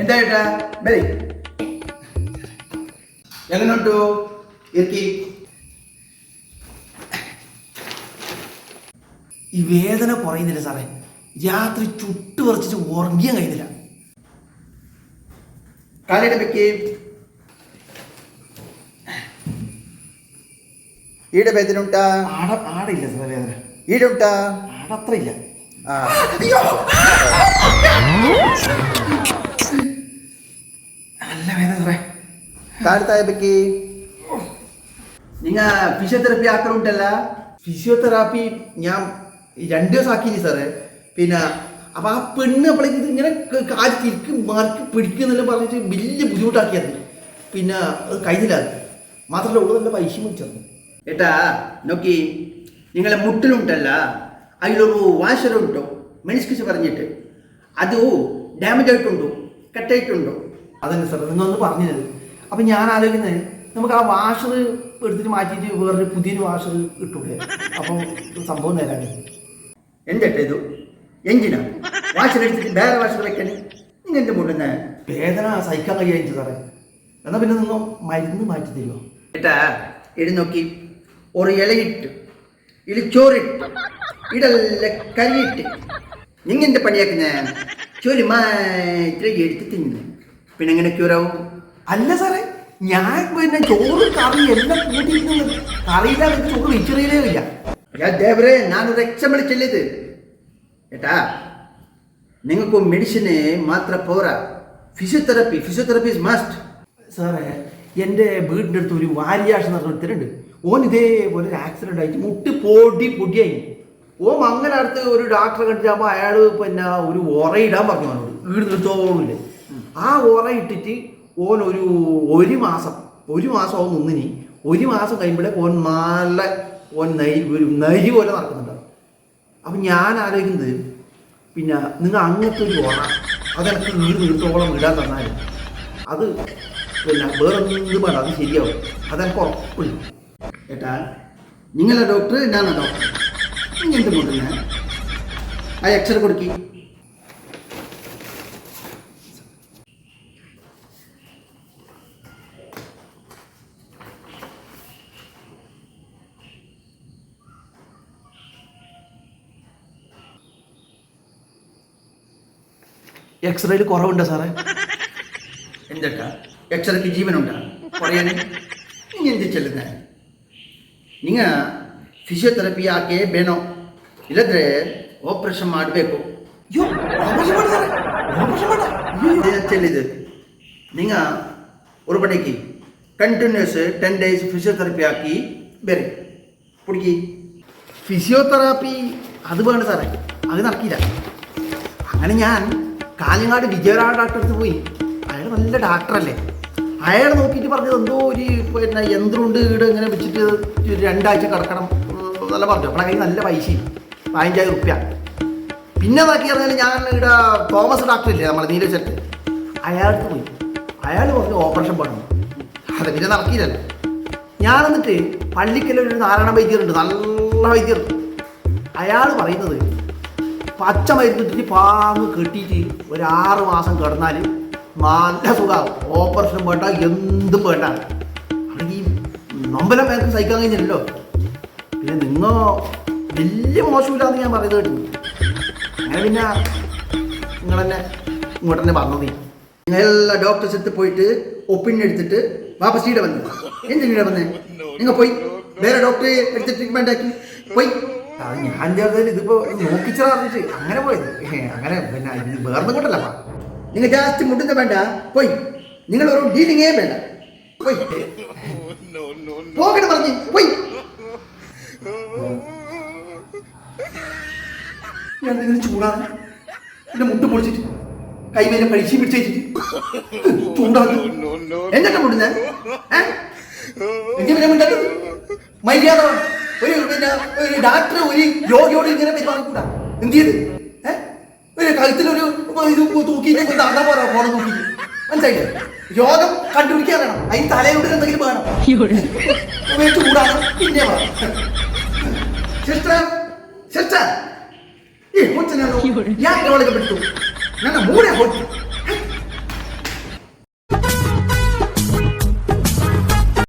എന്താ ഏട്ടാ? ബരി എങ്ങനോട്ടു ഇരിക്കി. ഈ വേദന കുറയുന്നില്ല സാറേ. രാത്രി ചുട്ടു പറിച്ചിട്ട് ഉറങ്ങിയാൻ കഴിയുന്നില്ല. കാലയുടെ വെക്ക്. ഈടെ വേദന ഉണ്ടാ ആട ആടില്ല സാറേ വേദന. ഈടെ ഉണ്ടാ ഇല്ല ആ നല്ല വേദന സാറേ ಕಾಡ್ತಾ ಇರ್ಬೇಕಿ നിങ്ങ ഫിസിയോതെറപ്പി ആക്കലുണ്ടല്ല ഫിസിയോതെറാപ്പി ഞാൻ രണ്ട് ദിവസം ആക്കിയില്ല സാറേ പിന്നെ അപ്പൊ ആ പെണ്ണ് അപ്പോഴേക്ക് ഇത് ഇങ്ങനെ ക- കാല് തിരിക്ക് മാർക്ക് പിടിക്കുന്നെല്ലാം പറഞ്ഞിട്ട് വലിയ ബുദ്ധിമുട്ടാക്കിയത് പിന്നെ അത് കഴിഞ്ഞില്ല അത് മാത്രമല്ല ഉള്ളത് നല്ല പൈസ മേടിച്ചത് ഏട്ടാ നോക്കി നിങ്ങളെ മുട്ടിലുണ്ടല്ല അതിലൊരു വാശരുണ്ടോ മെനിസ്കിച്ച് പറഞ്ഞിട്ട് അത് ഡാമേജ് ആയിട്ടുണ്ടോ കട്ടായിട്ടുണ്ടോ അതന്നെ സാർ നിന്നൊന്ന് പറഞ്ഞു തരും അപ്പൊ ഞാൻ ആലോചിക്കുന്നത് നമുക്ക് ആ വാഷർ എടുത്തിട്ട് മാറ്റിയിട്ട് വേറൊരു പുതിയൊരു വാഷർ ഇട്ടൂടെ? അപ്പോൾ സംഭവം നേരാണ്. എന്തെട്ടാ ഇത്? എഞ്ചിനാ? വാഷർ എടുത്തിട്ട് വേറെ വാഷർ വെക്കണേ നിങ്ങൾ എന്ത് മുണ്ടുന്ന വേദന സഹിക്കാൻ കഴിയായിട്ട് സാറേ. എന്നാ പിന്നെ നിങ്ങൾ മരുന്ന് മാറ്റി തരുമോ ഏട്ടാ ഇത് നോക്കി. ഒരു ഇലയിട്ട് ഇളിച്ചോറിട്ട് ചോറിട്ട് ഇടല്ല കരിയിട്ട് നിങ്ങൾ എന്ത് പണിയാക്കുന്ന ചോര് മാത്രം എടുത്ത് തിന്നു. പിന്നെ എങ്ങനെ ക്യൂരാവും അല്ല സാറേ ഞാൻ പിന്നെ ചോറ് കറി എല്ലാം കൂട്ടിയിട്ടുണ്ട്. കറിയില്ലാതെ ചോറ് വെച്ചറിയിലേ ഇല്ല. ഞാൻ ദേവരെ ഞാൻ എക്സാമ്പിൾ ചെല്ലിയത്. ഏട്ടാ നിങ്ങൾക്ക് മെഡിസിന് മാത്രം പോരാ. ഫിസിയോതെറാപ്പി ഫിസിയോതെറപ്പി ഇസ് മസ്റ്റ് സാറേ എന്റെ വീടിന്റെ അടുത്ത് ഒരു വാരിയാഷ് എന്ന് ഓൻ ഇതേപോലെ ഒരു ആക്സിഡന്റ് ആയിട്ട് മുട്ട് പൊടി പൊടിയായി. ഓം അങ്ങനെ അടുത്ത് ഒരു ഡോക്ടറെ കണ്ടിട്ടാകുമ്പോൾ അയാൾ പിന്നെ ഒരു ഉറയിടാൻ പറഞ്ഞു അവനോട്. വീട് നിർത്തോളൂല്ലേ ആ ഓറ ഇട്ടിട്ട് ഓൻ ഒരു ഒരു മാസം ഒരു മാസം ഓൻ നിന്നിനി. ഒരു മാസം കഴിയുമ്പോഴേ ഓൻ നല്ല ഓൻ നരി ഒരു നരി പോലെ നടക്കുന്നുണ്ടാവും അപ്പം ഞാൻ ആലോചിക്കുന്നത് പിന്നെ നിങ്ങൾ അങ്ങനത്തെ ഒരു ഓണ അതെനിക്ക് നീ നിർത്തോളം ഇടാൻ തന്നാൽ അത് പിന്നെ വേറെ ഒന്നും വേണ്ട അത് ശരിയാവും. അതെനിക്ക് ഉറപ്പുണ്ട്. ഏട്ടാ നിങ്ങളെ ഡോക്ടർ ഞാനാ ഡോക്ടർ ഇങ്ങനത്തെ കൊണ്ടു ഞാൻ. ആ എക്സ്റേ കൊടുക്കി. എക്സ്റേയിൽ കുറവുണ്ടോ സാറേ എന്തെട്ടാ എക്സ്റേക്ക് ജീവനുണ്ടാ പറയാൻ നിങ്ങൾ എന്ത് ചെല്ലുന്ന നിങ്ങൾ ಫಿಸಿಯೋಥೆರಪಿ ಯಾಕೆ ಬೇನೋ ಇಲ್ಲದ್ರೆ ಆಪರೇಷನ್ ಮಾಡಬೇಕು അയ്യോ ഓപ്പറേഷൻ വേണ്ട സാറേ ഓപ്പറേഷൻ വേണ്ട അയ്യോ ചെല്ലിത് നിങ്ങൾ ഒരു പണിക്ക് കണ്ടിന്യൂസ് ടെൻ ഡേയ്സ് ഫിസിയോതെറപ്പി ആക്കി വരെ കുടിക്കി ഫിസിയോതെറാപ്പി അത് വേണ്ട സാറേ അത് നടക്കില്ല അങ്ങനെ ഞാൻ കാഞ്ഞങ്ങാട് ഡോക്ടർ അടുത്ത് പോയി. അയാൾ നല്ല ഡാക്ടറല്ലേ? അയാൾ നോക്കിയിട്ട് പറഞ്ഞത് എന്തോ ഒരു പിന്നെ യന്ത്രമുണ്ട് വീട് ഇങ്ങനെ വെച്ചിട്ട് രണ്ടാഴ്ച കിടക്കണം നല്ല പറഞ്ഞു. അപ്പോൾ കയ്യിൽ നല്ല പൈസയും പതിനഞ്ചായിരം റുപ്യ. പിന്നെ ബാക്കി പറഞ്ഞാൽ ഞാൻ ഇവിടെ തോമസ് ഡോക്ടർ ഇല്ലേ നമ്മളെ നീലച്ചട്ട് അയാൾക്ക് പോയി. അയാൾ പറഞ്ഞു ഓപ്പറേഷൻ പണി അത് പിന്നെ നടക്കിയില്ലല്ലോ ഞാൻ എന്നിട്ട് പള്ളിക്കലൊരു നാരായണ വൈദ്യരുണ്ട്. നല്ല വൈദ്യർ അയാൾ പറയുന്നത് പച്ച മരുന്ന് തിരി പാങ്ങ് കെട്ടിയിട്ട് ഒരു ആറ് മാസം കിടന്നാൽ നല്ല സുഖമാകും ഓപ്പറേഷൻ വേണ്ട എന്തും വേണ്ട. അല്ലെങ്കിൽ നമ്പലം പേർക്ക് സഹിക്കാൻ കഴിഞ്ഞില്ലല്ലോ. പിന്നെ നിങ്ങൾ വലിയ മോശമില്ലാന്ന് ഞാൻ പറയുന്നത് കേട്ടു. അങ്ങനെ പിന്നെ നിങ്ങൾ തന്നെ ഇങ്ങോട്ട് തന്നെ പറഞ്ഞത് നിങ്ങളെല്ലാ ഡോക്ടേഴ്സ് എടുത്ത് പോയിട്ട് ഒപ്പീനിയൻ എടുത്തിട്ട് വാപ്പസ് ഇവിടെ വന്നു. എന്തിനാ വന്നേ? നിങ്ങൾ പോയി. വേറെ ഡോക്ടറെ എടുത്ത് ട്രീറ്റ്മെന്റ് ആക്കി പോയി. ഞാൻ ചേർത്തതിൽ ഇതിപ്പോ നോക്കിച്ചറിഞ്ഞിട്ട് അങ്ങനെ പോയത്. അങ്ങനെ പിന്നെ ഇത് വേർന്നും കൊണ്ടല്ല നിങ്ങൾ ജാസ്റ്റ് മുട്ടുന്ന വേണ്ട. പോയി. നിങ്ങൾ ഒരു ഡീലിങ്ങേ വേണ്ട. പോയി. പോകട്ടെ പറഞ്ഞു. പോയി. ഞാൻ നിങ്ങൾ ചൂടാണ്. എന്റെ മുട്ട് പൊളിച്ചിട്ട്. കൈമേലെ പഴിച്ചു പിടിച്ചിട്ട് ചൂടാണ്. എന്നിട്ട് മുട്ടുന്ന? എന്തിനാ മിണ്ടാത്തത്? മര്യാദ. ഒരു പിന്നെ ഒരു ഡാക്ടർ ഒരു രോഗിയോട് ഇങ്ങനെ പെരുമാറിക്കൂടാ? എന്ത് ചെയ്ത്? ഏഹ് ഒരു കഴുത്തിലൊരു ഇത് തൂക്കിയിട്ട് അതാ പോരാ ഫോൺ തൂക്കി മനസ്സിലായില്ലേ? രോഗം കണ്ടുപിടിക്കാൻ വേണം അതിന് തലയോട് എന്തെങ്കിലും വേണം. വെച്ച് കൂടാതെ പിന്നെ വേണം. സിസ്റ്റർ ഞാൻ രോഗം പെട്ടു ഞാൻ മൂടെ പോയി